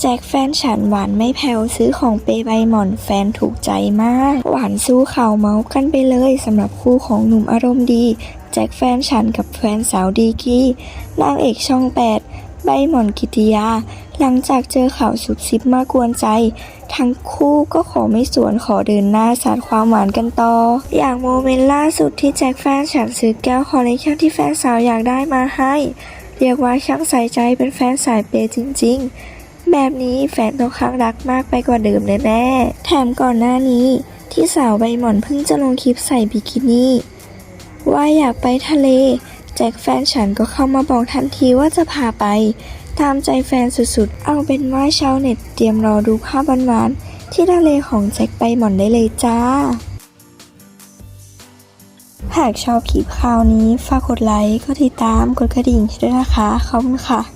แจ็คแฟนฉันหวานไม่แผ่วซื้อของเปย์ใบหม่อนแฟนถูกใจมาก หวานสู้เข่าเมาส์กันไปเลยสำหรับคู่ของหนุ่มอารมณ์ดี แจ็คแฟนฉันกับแฟนสาวดีกี้นางเอกช่องแปดใบหม่อนกิติยา หลังจากเจอข่าวสุบซิบมากวนใจ ทั้งคู่ก็ขอไม่สวนขอเดินหน้าสาดความหวานกันต่อ อย่างโมเมนต์ล่าสุดที่แจ็คแฟนฉันซื้อแก้วคอลเลคชันที่แฟนสาวอยากได้มาให้ เรียกว่าช่างใส่ใจเป็นแฟนสายเปย์จริง ๆ แบบนี้แฟนต้องข้างรักมากไปกว่าเดิมแน่ๆแถมก่อนหน้านี้ที่สาวใบหม่อนเพิ่งจะลงคลิปใส่บิกินี่ว่าอยากไปทะเล แจ็คแฟนฉันก็เข้ามาบอกทันทีว่าจะพาไป ตามใจแฟนสุดๆ เอาเป็นว่าชาวเน็ตเตรียมรอดูภาพหวานๆที่ทะเลของแจ็คไปหม่อนได้เลยจ้า หากชอบคลิปคราวนี้ ฝากกดไลค์ กดติดตาม กดกระดิ่งด้วยนะคะ ขอบคุณค่ะ